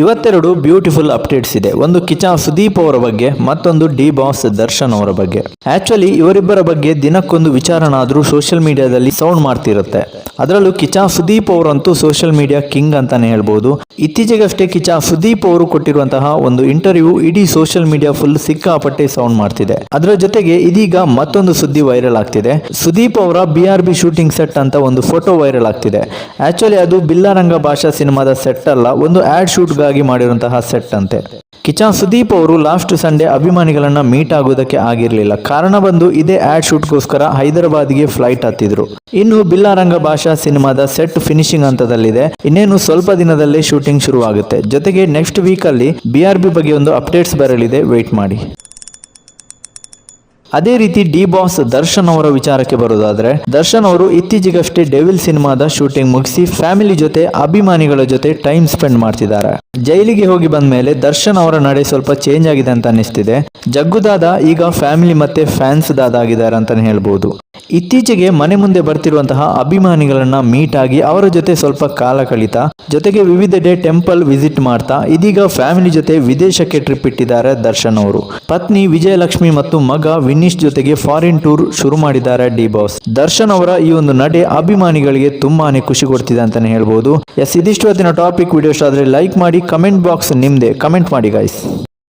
ಇವತ್ತೆರಡು beautiful updates ಇದೆ. ಒಂದು ಕಿಚಾ ಸುದೀಪ್ ಅವರ ಬಗ್ಗೆ, ಮತ್ತೊಂದು ಡಿ ಬಾಸ್ ದರ್ಶನ್ ಅವರ ಬಗ್ಗೆ. ಆಕ್ಚುಲಿ ಇವರಿಬ್ಬರ ಬಗ್ಗೆ ದಿನಕ್ಕೊಂದು ವಿಚಾರನಾದ್ರೂ ಸೋಷಿಯಲ್ ಮೀಡಿಯಾದಲ್ಲಿ ಸೌಂಡ್ ಮಾಡ್ತಿರುತ್ತೆ. ಅದರಲ್ಲೂ ಕಿಚಾ ಸುದೀಪ್ ಅವರಂತೂ ಸೋಷಿಯಲ್ ಮೀಡಿಯಾ ಕಿಂಗ್ ಅಂತಾನೆ ಹೇಳ್ಬೋದು. ಇತ್ತೀಚೆಗಷ್ಟೇ ಕಿಚಾ ಸುದೀಪ್ ಅವರು ಕೊಟ್ಟಿರುವಂತಹ ಒಂದು ಇಂಟರ್ವ್ಯೂ ಇಡೀ ಸೋಷಿಯಲ್ ಮೀಡಿಯಾ ಫುಲ್ ಸಿಕ್ಕಾಪಟ್ಟೆ ಸೌಂಡ್ ಮಾಡ್ತಿದೆ. ಅದರ ಜೊತೆಗೆ ಇದೀಗ ಮತ್ತೊಂದು ಸುದ್ದಿ ವೈರಲ್ ಆಗ್ತಿದೆ. ಸುದೀಪ್ ಅವರ B R B shooting set ಅಂತ ಒಂದು ಫೋಟೋ ವೈರಲ್ ಆಗ್ತಿದೆ. ಆಕ್ಚುಲಿ ಅದು ಬಿಲ್ಲಾರಂಗ ಭಾಷಾ ಸಿನಿಮಾದ ಸೆಟ್ ಅಲ್ಲ, ಒಂದು ಆಡ್ ಶೂಟ್ಗಾಗಿ ಮಾಡಿರುವಂತಹ ಸೆಟ್ ಅಂತೆ. ಕಿಚನ್ ಸುದೀಪ್ ಅವರು ಲಾಸ್ಟ್ ಸಂಡೇ ಅಭಿಮಾನಿಗಳನ್ನ ಮೀಟ್ ಆಗೋದಕ್ಕೆ ಆಗಿರಲಿಲ್ಲ. ಕಾರಣ ಬಂದು ಇದೇ ಆಡ್ ಶೂಟ್ಗೋಸ್ಕರ ಹೈದರಾಬಾದ್ಗೆ ಫ್ಲೈಟ್ ಹತ್ತಿದ್ರು. ಇನ್ನು ಬಿಲ್ಲಾರಂಗ ಭಾಷಾ ಸಿನಿಮಾದ ಸೆಟ್ ಫಿನಿಶಿಂಗ್ ಹಂತದಲ್ಲಿದೆ. ಇನ್ನೇನು ಸ್ವಲ್ಪ ದಿನದಲ್ಲೇ ಶೂಟಿಂಗ್ ಶುರುವಾಗುತ್ತೆ. ಜೊತೆಗೆ ನೆಕ್ಸ್ಟ್ ವೀಕ್ ಅಲ್ಲಿ ಆರ್ ಬಿ ಬಗ್ಗೆ ಒಂದು ಅಪ್ಡೇಟ್ಸ್ ಬರಲಿದೆ. ವೇಟ್ ಮಾಡಿ. ಅದೇ ರೀತಿ ಡಿ ಬಾಸ್ ದರ್ಶನ್ ಅವರ ವಿಚಾರಕ್ಕೆ ಬರುವುದಾದ್ರೆ, ದರ್ಶನ್ ಅವರು ಇತ್ತೀಚೆಗಷ್ಟೇ ಡೆವಿಲ್ ಸಿನಿಮಾದ ಶೂಟಿಂಗ್ ಮುಗಿಸಿ ಫ್ಯಾಮಿಲಿ ಜೊತೆ ಅಭಿಮಾನಿಗಳ ಜೊತೆ ಟೈಮ್ ಸ್ಪೆಂಡ್ ಮಾಡ್ತಿದ್ದಾರೆ. ಜೈಲಿಗೆ ಹೋಗಿ ಬಂದ ಮೇಲೆ ದರ್ಶನ್ ಅವರ ನಡೆ ಸ್ವಲ್ಪ ಚೇಂಜ್ ಆಗಿದೆ ಅಂತ ಅನಿಸ್ತಿದೆ ಜಗ್ಗುದಾದ ಈಗ ಫ್ಯಾಮಿಲಿ ಮತ್ತೆ ಫ್ಯಾನ್ಸ್ ದಾದ ಆಗಿದ್ದಾರೆ ಅಂತಾನೆ ಹೇಳ್ಬೋದು. ಇತ್ತೀಚೆಗೆ ಮನೆ ಮುಂದೆ ಬರ್ತಿರುವಂತಹ ಅಭಿಮಾನಿಗಳನ್ನ ಮೀಟ್ ಆಗಿ ಅವರ ಜೊತೆ ಸ್ವಲ್ಪ ಕಾಲ ಕಳೀತಾ, ಜೊತೆಗೆ ವಿವಿಧೆಡೆ ಟೆಂಪಲ್ ವಿಸಿಟ್ ಮಾಡ್ತಾ, ಇದೀಗ ಫ್ಯಾಮಿಲಿ ಜೊತೆ ವಿದೇಶಕ್ಕೆ ಟ್ರಿಪ್ ಇಟ್ಟಿದ್ದಾರೆ ದರ್ಶನ್ ಅವರು. ಪತ್ನಿ ವಿಜಯಲಕ್ಷ್ಮಿ ಮತ್ತು ಮಗ ವಿನೀಶ್ ಜೊತೆಗೆ ಫಾರಿನ್ ಟೂರ್ ಶುರು ಮಾಡಿದ್ದಾರೆ ಡಿ ಬಾಸ್. ದರ್ಶನ್ ಅವರ ಈ ಒಂದು ನಡೆ ಅಭಿಮಾನಿಗಳಿಗೆ ತುಂಬಾನೇ ಖುಷಿ ಕೊಡ್ತಿದೆ ಅಂತಾನೆ ಹೇಳ್ಬೋದು. ಎಸ್ ಇದಿಷ್ಟು ಹೊತ್ತಿನ ಟಾಪಿಕ್ ವಿಡಿಯೋಸ್ ಆದ್ರೆ ಲೈಕ್ ಮಾಡಿ ಕಮೆಂಟ್ ಬಾಕ್ಸ್ ನಿಮ್ದೆ. ಕಮೆಂಟ್ ಮಾಡಿ ಗೈಸ್